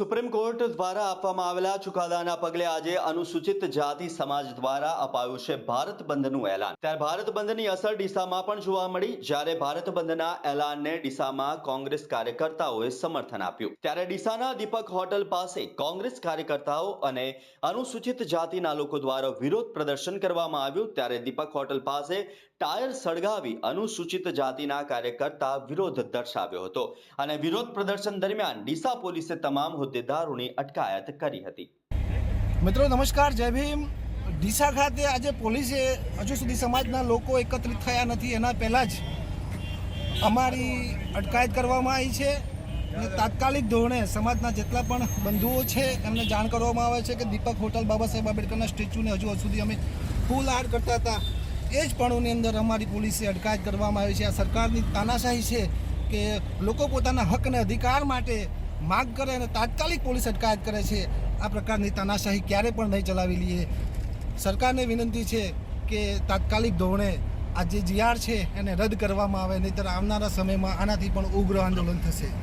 Supreme court દ્વારા આપવામાં આવેલા ચુકાદાના પગલે આજે અનુસૂચિત જાતિ સમાજ દ્વારા અપાયું છે ભારત બંધનું એલાન. ત્યારે ભારત બંધની અસર ડીસામાં પણ જોવા મળી. જ્યારે ભારત બંધના એલાનને ડીસામાં કોંગ્રેસ કાર્યકર્તાઓએ સમર્થન આપ્યું. ત્યારે ડીસાના દીપક હોટલ પાસે કોંગ્રેસ કાર્યકર્તાઓ અને અનુસૂચિત જાતિના લોકો દ્વારા વિરોધ પ્રદર્શન કરવામાં આવ્યું. ત્યારે દીપક હોટલ પાસે ટાયર સળગાવી અનુસૂચિત જાતિના કાર્યકર્તા વિરોધ દર્શાવ્યો હતો અને વિરોધ પ્રદર્શન દરમિયાન ડીસા પોલીસે તમામ હોદ્દેદારોની અટકાયત કરી હતી. મિત્રો, નમસ્કાર, જય ભીમ. ડીસા ખાતે આજે પોલીસે હજુ સુધી સમાજના લોકો એકત્રિત થયા નથી. એના પહેલાં જ અમારી અટકાયત કરવામાં આવી છે અને તાત્કાલિક ધોરણે સમાજના જેટલા પણ બંધુઓ છે, એમને જાણ કરવામાં આવે છે કે દીપક હોટલ બાબા સાહેબ આંબેડકરના સ્ટેચ્યુને હજુ સુધી અમે ફૂલ આડ કરતા હતા. એ જ પણોની અંદર અમારી પોલીસે અટકાયત કરવામાં આવી છે. આ સરકારની તાનાશાહી છે કે લોકો પોતાના હક અને અધિકાર માટે માગ કરે અને તાત્કાલિક પોલીસ અટકાયત કરે છે. આ પ્રકારની તાનાશાહી ક્યારે પણ નહીં ચલાવી લઈએ. સરકારને વિનંતી છે કે તાત્કાલિક ધોરણે આ જે જીઆર છે એને રદ કરવામાં આવે, નહીંતર આવનારા સમયમાં આનાથી પણ ઉગ્ર આંદોલન થશે.